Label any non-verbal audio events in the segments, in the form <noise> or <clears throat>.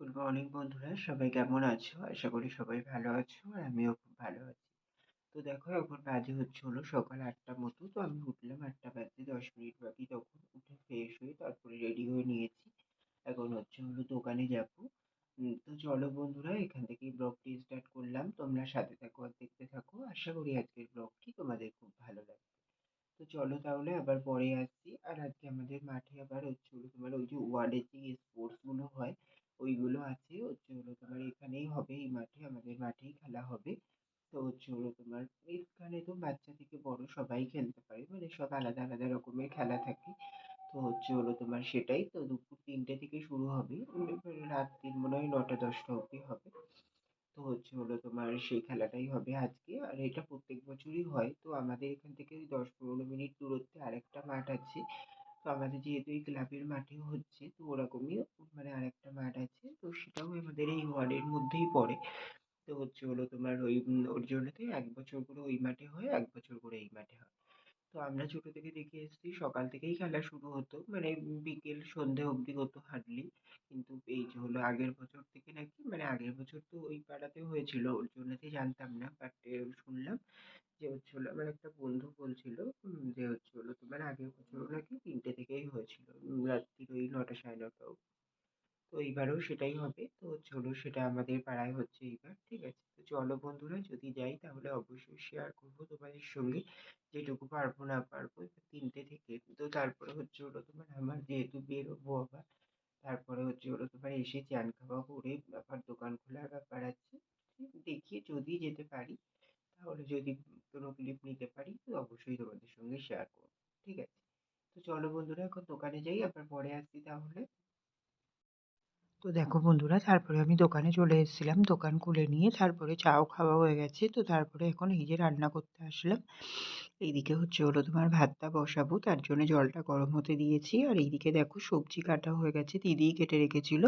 Good morning বন্ধুরা সবাই কেমন আছো? আশা করি সবাই ভালো আছো আর আমিও খুব ভালো আছি। তো দেখো, এখন বাজে হচ্ছে হলো সকাল আটটা মতো। তো আমি উঠলাম আটটা বাজতে দশ মিনিট বাকি। তখন উঠে ফ্রেশ হয়ে তারপরে রেডি হয়ে নিয়েছি। এখন হচ্ছে হলো দোকানে যাব। তো চলো বন্ধুরা, এখান থেকেই ব্লগটি স্টার্ট করলাম। তোমরা সাথে থাকো আর দেখতে থাকো। আশা করি আজকের ব্লগটি তোমাদের খুব ভালো লাগবে। তো চলো তাহলে আবার পরে আসছি। আর আজকে আমাদের মাঠে আবার হচ্ছে হলো তোমার ওই যে ওয়ার্ডের যে স্পোর্টসগুলো হয় ওইগুলো আছে। হচ্ছে হলো তোমার এখানেই হবে, এই মাঠে, আমাদের মাঠেই খেলা হবে। তো হচ্ছে হলো তোমার এখানে তো বাচ্চা থেকে বড় সবাই খেলতে পারে মানে সব আলাদা আলাদা রকমের খেলা থাকে। তো হচ্ছে হলো তোমার সেটাই, তো দুপুর তিনটে থেকে শুরু হবে। রাত্রির মনে হয় নটা, দশটা অবধি হবে। তো হচ্ছে হলো তোমার সেই খেলাটাই হবে আজকে। আর এটা প্রত্যেক বছরই হয়, তো আমাদের এখান থেকে দশ পনেরো মিনিট দূরত্বে আরেকটা মাঠ আছে। তো আমাদের যেহেতু এই ক্লাবের মাঠেও হচ্ছে, তো ওরকমই মানে আরেকটা মাঠ আছে, তো সেটাও আমাদের এই ওয়ার্ডের মধ্যেই পড়ে। তো হচ্ছে হলো তোমার ওই, ওর জন্যতে এক বছর করে ওই মাঠে হয়, এক বছর করে এই মাঠে হয়। তো আমরা ছোটো থেকে দেখে এসেছি, সকাল থেকেই খেলা শুরু হতো মানে বিকেল সন্ধে অবধি হতো হার্ডলি কিন্তু এই যে হলো আগের বছর থেকে নাকি মানে আগের বছর তো ওই পাড়াতে হয়েছিল, ওর জন্যতে জানতাম না বাট শুনলাম যে হচ্ছে হলো আমার একটা বন্ধু বলছিল যে হচ্ছে হলো তোমার আগের বছরও নাকি তিনটে থেকেই হয়েছিল রাত্রির ওই নটা সাড়ে নটা অবধি তো এইবারেও সেটাই হবে। তো হলো সেটা আমাদের পাড়ায় হচ্ছে এইবার ঠিক আছে? তো চলো বন্ধুরা, যদি যাই তাহলে অবশ্যই শেয়ার করব তোমাদের সঙ্গে। যেটুকু পারব না পারব তিনটে থেকে। তো তারপরে হচ্ছে হলো তোমার আমার যেহেতু বেরোবো আবার, তারপরে হচ্ছে হলো তোমার এসে চান খাওয়া করে আবার দোকান খোলার ব্যাপার আছে। দেখি যদি যেতে পারি, তাহলে যদি কোনো ক্লিপ নিতে পারি, তো অবশ্যই তোমাদের সঙ্গে শেয়ার করব। ঠিক আছে? তো চলো বন্ধুরা, এখন দোকানে যাই, আবার পরে আসছি তাহলে। তো দেখো বন্ধুরা, তারপরে আমি দোকানে চলে এসেছিলাম, দোকান খুলে নিয়ে তারপরে চাও খাওয়া হয়ে গেছে। তো তারপরে এখন এই যে রান্না করতে আসলাম। এইদিকে হচ্ছে হলো তোমার ভাতটা বসাবো, তার জন্য জলটা গরম হতে দিয়েছি। আর এইদিকে দেখো সবজি কাটা হয়ে গেছে দিদিই কেটে রেখেছিল।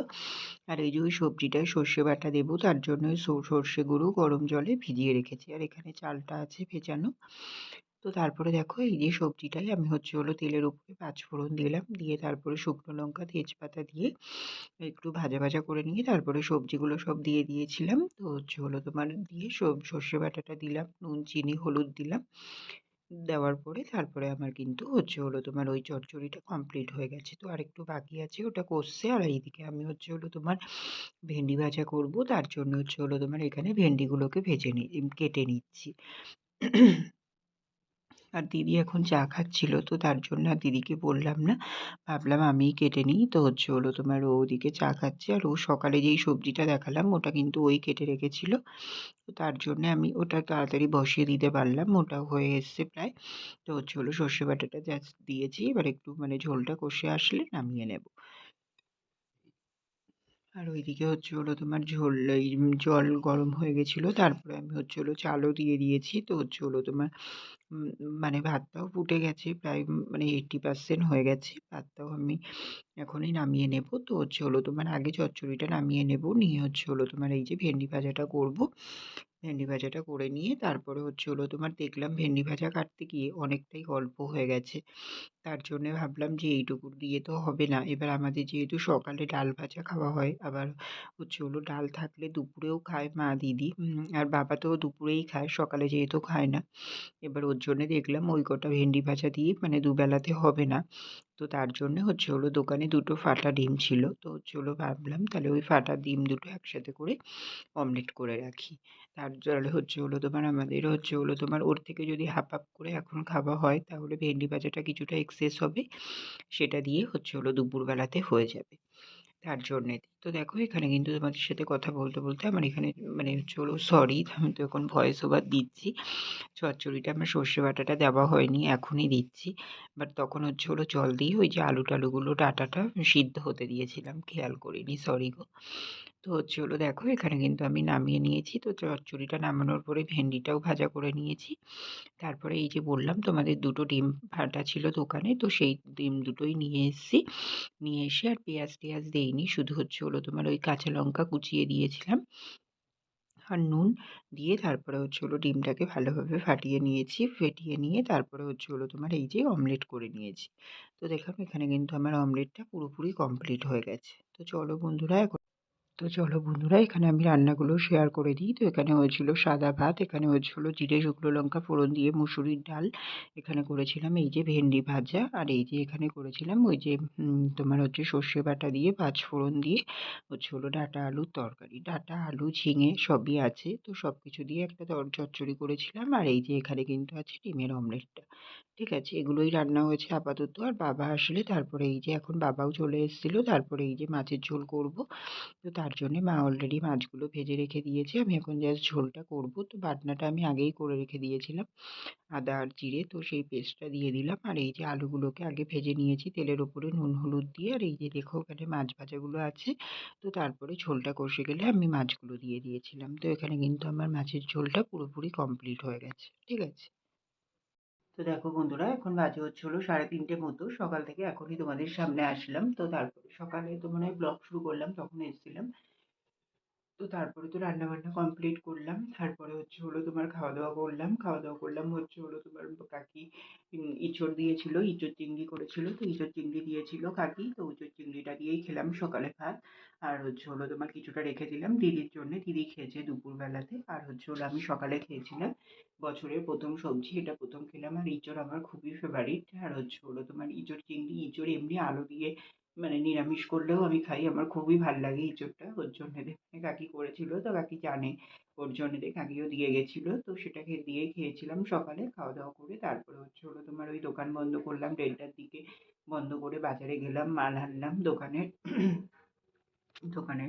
আর এই যে ওই সবজিটায় সর্ষে বাটা দেবো, তার জন্য সর্ষে গুঁড়ো গরম জলে ভিজিয়ে রেখেছি। আর এখানে চালটা আছে ভেজানো। তো তারপরে দেখো এই যে সবজিটাই আমি হচ্ছে হলো তেলের উপরে পাঁচফোড়ন দিলাম। দিয়ে তারপরে শুকনো লঙ্কা, তেজপাতা দিয়ে একটু ভাজা ভাজা করে নিয়ে তারপরে সবজিগুলো সব দিয়ে দিয়েছিলাম। তো হচ্ছে হলো তোমার দিয়ে সব সর্ষে বাটাটা দিলাম, নুন, চিনি, হলুদ দিলাম। দেওয়ার পরে তারপরে আমার কিন্তু হচ্ছে হলো তোমার ওই চচ্চড়িটা কমপ্লিট হয়ে গেছে। তো আরেকটু বাকি আছে, ওটা কষছে। আর এইদিকে আমি হচ্ছে হলো তোমার ভেন্ডি ভাজা করব। তার জন্য হচ্ছে হলো তোমার এখানে ভেন্ডিগুলোকে ভেজে নি কেটে নিচ্ছি। আর দিদি এখন চা খাচ্ছিল, তো তার জন্য আর দিদিকে বললাম না। ভাবলাম আমিই কেটে নিই, তো হচ্ছে হলো তোমার ও ওদিকে চা খাচ্ছে আর ও সকালে যেই সবজিটা দেখালাম ওটা কিন্তু ওই কেটে রেখেছিল। তো তার জন্য আমি ওটা তাড়াতাড়ি বসিয়ে দিতে পারলাম, ওটাও হয়ে এসছে প্রায়। তো হচ্ছে হলো সর্ষে বাটাটা জাস্ট দিয়েছি, এবার একটু মানে ঝোলটা কষে আসলে নামিয়ে নেব। আর ওইদিকে হচ্ছে হলো তোমার ঝোল, এই জল গরম হয়ে গেছিল, তারপরে আমি হচ্ছে হলো চালও দিয়ে দিয়েছি, তো হচ্ছে হলো তোমার মানে ভাতটাও ফুটে গেছে, প্রায় মানে এইট্টি পার্সেন্ট হয়ে গেছে, ভাতটাও আমি এখনই নামিয়ে নেব, তো হচ্ছে হলো তোমার আগে চচ্চড়িটা নামিয়ে নেব, নিয়ে হচ্ছে হলো তোমার এই যে ভেন্ডি ভাজাটা করব ভেন্ডি ভাজাটা করে নিয়ে তারপরে হচ্ছে হলো তোমার দেখলাম ভেন্ডি ভাজা কাটতে গিয়ে অনেকটাই অল্প হয়ে গেছে। তার জন্যে ভাবলাম যে এইটুকু দিয়ে তো হবে না। এবার আমাদের যেহেতু সকালে ডাল ভাজা খাওয়া হয়, আবার হচ্ছে হলো ডাল থাকলে দুপুরেও খায় মা দিদি। আর বাবা তো দুপুরেই খায়, সকালে যেহেতু খায় না। এবার ওর জন্যে দেখলাম ওই কটা ভেন্ডি ভাজা দিয়ে মানে দুবেলাতে হবে না। তো তার জন্য হচ্ছে হলো দোকানে দুটো ফাটা ডিম ছিল। তো হচ্ছে হলো ভাবলাম তাহলে ওই ফাটা ডিম দুটো একসাথে করে অমলেট করে রাখি। তার জলে হচ্ছে হলো তোমার আমাদের হচ্ছে হলো তোমার ওর থেকে যদি হাফ হাফ করে এখন খাওয়া হয় তাহলে ভেন্ডি ভাজাটা কিছুটা এক্সেস হবে। সেটা দিয়ে হচ্ছে হলো দুপুরবেলাতে হয়ে যাবে। তার জন্যে। তো দেখো, এখানে কিন্তু তোমাদের সাথে কথা বলতে বলতে আমার এখানে মানে চলো সরি আমি তো এখন ভয়েস ওভার দিচ্ছি। চচ্চড়িটা আমার সর্ষে বাটাটা দেওয়া হয়নি, এখনই দিচ্ছি। বাট তখন হচ্ছে হলো, জল দিয়ে ওই যে আলু টালুগুলো ডাটাটা সিদ্ধ হতে দিয়েছিলাম, খেয়াল করিনি সরি গো। তো হচ্ছে হলো দেখো, এখানে কিন্তু আমি নামিয়ে নিয়েছি। তো চচ্চড়িটা নামানোর পরে ভেন্ডিটাও ভাজা করে নিয়েছি। তারপরে এই যে বললাম, তোমাদের দুটো ডিম ফাটা ছিল দোকানে, তো সেই ডিম দুটোই নিয়ে এসেছি। নিয়ে এসে আর পেঁয়াজ টেয়াজ দেইনি, শুধু হচ্ছে হলো তোমার ওই কাঁচা লঙ্কা কুচিয়ে দিয়েছিলাম আর নুন দিয়ে তারপরে হচ্ছে হলো ডিমটাকে ভালোভাবে ফাটিয়ে নিয়েছি, ফেটিয়ে নিয়ে তারপরে হচ্ছে হলো তোমার এই যে অমলেট করে নিয়েছি। তো দেখো, এখানে কিন্তু আমার অমলেটটা পুরোপুরি কমপ্লিট হয়ে গেছে। তো চলো বন্ধুরা, এখন তো চলো বন্ধুরা, এখানে আমি রান্নাগুলো শেয়ার করে দিই। তো এখানে হয়েছিল সাদা ভাত, এখানে হয়েছিল জিরে, শুকনো লঙ্কা, ফোড়ন দিয়ে মুসুরির ডাল। এখানে করেছিলাম এই যে ভেন্ডি ভাজা, আর এই যে এখানে করেছিলাম ওই যে তোমার হচ্ছে সর্ষে বাটা দিয়ে পাঁচ ফোড়ন দিয়ে হচ্ছে হলো ডাঁটা আলুর তরকারি। ডাটা, আলু, ঝিঙে সবই আছে। তো সব কিছু দিয়ে একটা চচ্চড়ি করেছিলাম। আর এই যে এখানে কিন্তু আছে ডিমের অমলেটটা। ঠিক আছে, এগুলোই রান্না হয়েছে আপাতত। আর বাবা আসলে তারপরে এই যে এখন বাবাও চলে এসেছিল, তারপরে এই যে মাছের ঝোল করব। তো তার জন্যে মা অলরেডি মাছগুলো ভেজে রেখে দিয়েছে। আমি এখন জাস্ট ঝোলটা করব। তো বাটনাটা আমি আগেই করে রেখে দিয়েছিলাম। আদা আর জিরে তো সেই পেস্টটা দিয়ে দিলাম। আর এই যে আলুগুলোকে আগে ভেজে নিয়েছি তেলের ওপরে নুন, হলুদ দিয়ে। আর এই যে দেখো ওখানে মাছ ভাজাগুলো আছে। তো তারপরে ঝোলটা কষে গেলে আমি মাছগুলো দিয়ে দিয়েছিলাম। তো এখানে কিন্তু আমার মাছের ঝোলটা পুরোপুরি কমপ্লিট হয়ে গেছে। ঠিক আছে? তো দেখো বন্ধুরা, এখন বাজে হচ্ছে হলো সাড়ে তিনটে মতো। সকাল থেকে এখনই তোমাদের সামনে আসলাম। তো তারপরে সকালে তো মনে হয় ব্লগ শুরু করলাম, তখন এসেছিলাম। তো তারপরে তো রান্না বান্না কমপ্লিট করলাম। তারপরে হচ্ছে হলো তোমার খাওয়া দাওয়া করলাম। খাওয়া দাওয়া করলাম হচ্ছে হলো তোমার কাকি ইঁচড় দিয়েছিল, ইঁচড় চিংড়ি করেছিল। তো ইঁচড় চিংড়ি দিয়েছিল কাকি, তো ইঁচড় চিংড়িটা দিয়েই খেলাম সকালে ভাত। আর হচ্ছে হলো তোমার কিছুটা রেখে দিলাম দিদির জন্য। দিদি খেয়েছে দুপুরবেলাতে। আর হচ্ছে হলো আমি সকালে খেয়েছিলাম বছরের প্রথম সবজি, এটা প্রথম খেলাম। আর ইঁচড় আমার খুবই ফেভারিট আর হচ্ছে হলো তোমার ইঁচড় চিংড়ি, ইঁচড় এমনি আলু দিয়ে মানে নিরামিষ করলেও আমি খাই, আমার খুবই ভালো লাগে ইঁচড়টা ওর জন্যে কাকি করেছিল, তো কাকি জানে ওর জন্যে কাকিও দিয়ে গেছিল, তো সেটাকে দিয়ে খেয়েছিলাম সকালে, খাওয়া দাওয়া করে তারপরে হচ্ছে হলো তোমার ওই দোকান বন্ধ করলাম দেড়টার দিকে বন্ধ করে বাজারে গেলাম, মাল আনলাম, দোকানে <clears throat> দোকানে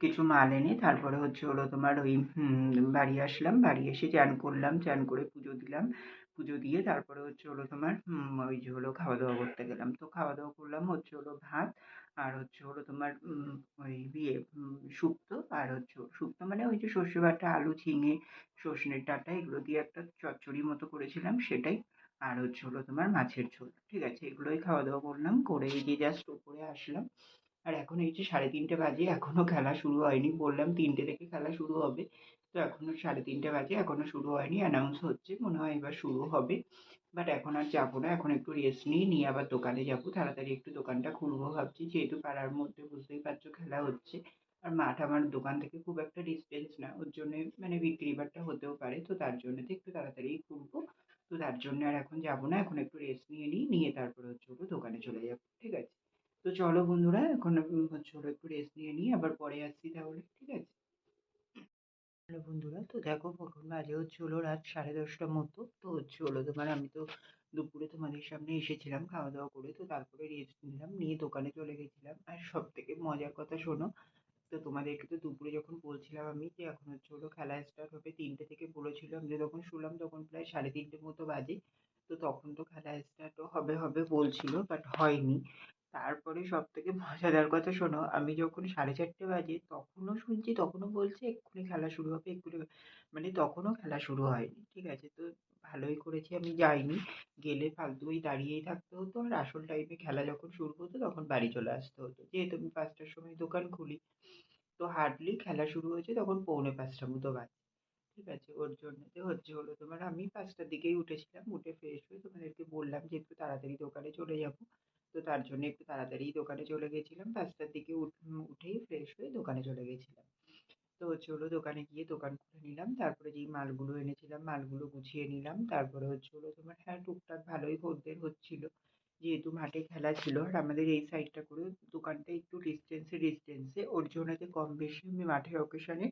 কিছু মাল এনে তারপরে হচ্ছে হলো তোমার ওই বাড়ি আসলাম, বাড়ি এসে চান করলাম, চান করে পুজো দিলাম পুজো দিয়ে তারপরে হচ্ছে হলো তোমার ওই যে হলো খাওয়া দাওয়া করতে গেলাম। তো খাওয়া দাওয়া করলাম হচ্ছে হলো ভাত আর হচ্ছে হলো তোমার ওই ইয়ে শুক্তো আর হচ্ছে শুক্তো মানে ওই যে সর্ষে বাটা, আলু, ঝিঙে, সর্ষের ডাঁটা এগুলো দিয়ে একটা চচ্চড়ি মতো করেছিলাম সেটাই। আর হচ্ছে হলো তোমার মাছের ঝোল, ঠিক আছে? এগুলোই খাওয়া দাওয়া করলাম, করে এই যে জাস্ট উপরে আসলাম। আর এখন এই যে সাড়ে তিনটে বাজে এখনও খেলা শুরু হয়নি, বললাম তিনটে থেকে খেলা শুরু হবে। তো এখনও সাড়ে তিনটে বাজে এখনও শুরু হয়নি অ্যানাউন্স হচ্ছে, মনে হয় এবার শুরু হবে। বাট এখন আর যাব না, এখন একটু রেস্ট নিই নিয়ে আবার দোকানে যাব, তাড়াতাড়ি একটু দোকানটা খুলবো ভাবছি, যেহেতু পাড়ার মধ্যে বুঝতেই পারছ খেলা হচ্ছে। আর মাঠ আমার দোকান থেকে খুব একটা ডিস্টেন্স না, ওর জন্যে মানে বিক্রি বাট্টা হতেও পারে, তো তার জন্য তো একটু তাড়াতাড়িই খুলবো। তো তার জন্য আর এখন যাব না, এখন একটু রেস্ট নিয়ে নিই, নিয়ে তারপরে হচ্ছে দোকানে চলে যাব, ঠিক আছে? তো চলো বন্ধুরা, এখন হচ্ছে একটু রেস্ট নিয়ে নিই, আবার পরে আসছি তাহলে, ঠিক আছে? হ্যালো বন্ধুরা, তো দেখো এখন বাজে হচ্ছে হলো রাত সাড়ে দশটার মতো। তো হচ্ছে হলো তোমার আমি তো দুপুরে তোমাদের সামনে এসেছিলাম খাওয়া দাওয়া করে। তো তারপরে রেস্ট নিলাম, নিয়ে দোকানে চলে গেছিলাম। আর সব থেকে মজার কথা শোনো, তো তোমাদেরকে তো দুপুরে যখন বলছিলাম আমি যে এখন হচ্ছে হলো খেলা স্টার্ট হবে তিনটে থেকে বলেছিলাম যে যখন শুনলাম তখন প্রায় সাড়ে তিনটে মতো বাজে। তো তখন তো খেলা স্টার্টও হবে হবে বলছিল বাট হয়নি। তারপরে সব থেকে মজাদার কথা শোনো, আমি যখন সাড়ে চারটে বাজে তখনও শুনছি, তখনও বলছে, এক্ষুনি খেলা শুরু হবে, এক্ষুনি মানে তখনও খেলা শুরু হয়নি, ঠিক আছে? তো ভালোই করেছি, আমি যাইনি, গেলে ফালতু ওই দাঁড়িয়েই থাকতে হতো আর আসল টাইমে খেলা যখন শুরু হতো তখন বাড়ি চলে আসতে হতো। যেহেতু আমি পাঁচটার সময় দোকান খুলি, তো হার্ডলি খেলা শুরু হয়েছে তখন পৌনে পাঁচটা মতো বাজে, ঠিক আছে? ওর জন্য যে হচ্ছে হলো তোমার, আমি পাঁচটার দিকেই উঠেছিলাম, উঠে ফ্রেশ হয়ে তোমাদেরকে বললাম যে একটু তাড়াতাড়ি দোকানে চলে যাব তো তার জন্য একটু তাড়াতাড়ি দোকানে চলে গেছিলাম। পাঁচটার দিকে উঠেই ফ্রেশ হয়ে দোকানে চলে গেছিলাম। তো হলো দোকানে গিয়ে দোকান খুলে নিলাম। তারপরে যেই মালগুলো এনেছিলাম, মালগুলো গুছিয়ে নিলাম। তারপরে হচ্ছে হলো তোমার হ্যাঁ টুকটাক ভালোই খদ্দের হচ্ছিল। যেহেতু মাঠে খেলা ছিল, আর আমাদের এই সাইডটা করে দোকানটা একটু ডিস্টেন্সে ডিস্টেন্সে ওর জন্যতে কম বেশি আমি মাঠের অকেশনে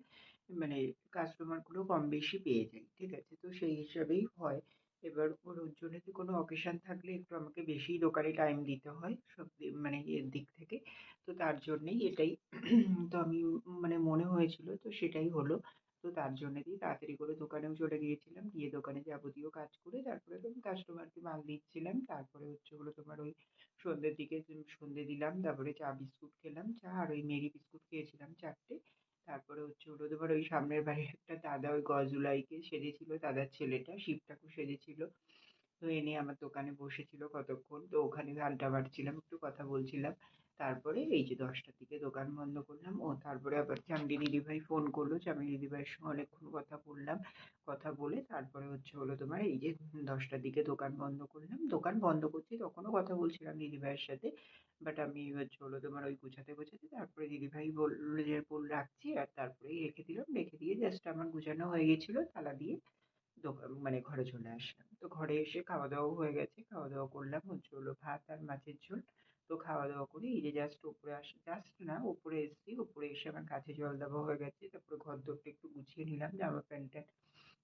মানে কাস্টমারগুলো কম বেশি পেয়ে যাই, ঠিক আছে? তো সেই হিসাবেই হয়। এবার ওর জন্যতে কোনো অকেশান থাকলে একটু আমাকে বেশিই দোকানে টাইম দিতে হয়, সব মানে এর দিক থেকে। তো তার জন্যেই এটাই। তো আমি মানে মনে হয়েছিল তো সেটাই হলো। তো তার জন্য দিয়ে তাড়াতাড়ি করে দোকানেও চলে গিয়েছিলাম। গিয়ে দোকানে যাবতীয় কাজ করে তারপরে তো কাস্টমারকে মাল দিচ্ছিলাম। তারপরে হচ্ছে হলো তোমার ওই সন্ধ্যের দিকে, সন্ধ্যে দিলাম। তারপরে চা, বিস্কুট খেলাম। চা আর ওই মেরি বিস্কুট খেয়েছিলাম চারটে। তারপরে হচ্ছে হলো তোমার ওই সামনের বাড়ির একটা দাদা ওই গজুলাইকে সেজেছিল, দাদার ছেলেটা শিব ঠাকুর সেজেছিল। তো এনে আমার দোকানে বসেছিল কতক্ষণ। তো ওখানে ঘণ্টা বাড়ছিলাম একটু কথা বলছিলাম। তারপরে এই যে দশটার দিকে দোকান বন্ধ করলাম। ও তারপরে আবার চামড়ি দিদিভাই ফোন করল। চামড়ি দিদিভাইয়ের সঙ্গে অনেকক্ষণ কথা বললাম। কথা বলে তারপরে হচ্ছে হলো তোমার এই যে দশটার দিকে দোকান বন্ধ করলাম। দোকান বন্ধ করছি, তখনও কথা বলছিলাম দিদিভাইয়ের সাথে। বাট আমি হচ্ছে হলো তোমার ওই গোছাতে গোছাতে তারপরে দিদিভাই বলল যে বল রাখছি আর তারপরেই রেখে দিলাম। রেখে দিয়ে জাস্ট আমার গোছানো হয়ে গেছিল তালা দিয়ে দোকান মানে ঘরে চলে আসলাম। তো ঘরে এসে খাওয়া দাওয়াও হয়ে গেছে। খাওয়া দাওয়া করলাম হচ্ছে হলো ভাত আর মাছের ঝোল। তো খাওয়া দাওয়া করে এই যে জাস্ট উপরে আস জাস্ট না, উপরে এসেছি। উপরে এসে আমার কাছে জল দেওয়া হয়ে গেছে। তারপরে ঘর দরটা একটু গুছিয়ে নিলাম। জামা প্যান্ট ট্যান্ট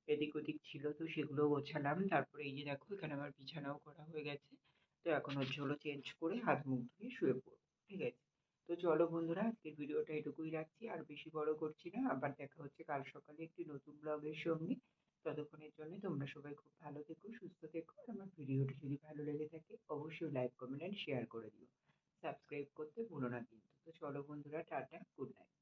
এদিক ওদিক ছিল তো সেগুলো গোছালাম। তারপরে এই যে দেখো এখানে আমার বিছানাও করা হয়ে গেছে। তো এখন হচ্ছে হলো চেঞ্জ করে হাত মুখ ধুয়ে শুয়ে পড়ব, ঠিক আছে? তো চলো বন্ধুরা, আজকের ভিডিওটা এটুকুই রাখছি, আর বেশি বড় করছি না, আবার দেখা হচ্ছে কাল সকালে একটি নতুন ব্লগের সঙ্গে। ততক্ষণের জন্য তোমরা সবাই খুব ভালো থেকো, সুস্থ থেকো, আর আমার ভিডিওটি যদি ভালো লেগে থাকে, অবশ্যই লাইক কমেন্ট অ্যান্ড শেয়ার করে দিও। সাবস্ক্রাইব করতে ভুলো না কিন্তু। তো চলো বন্ধুরা, টাটা গুড নাইট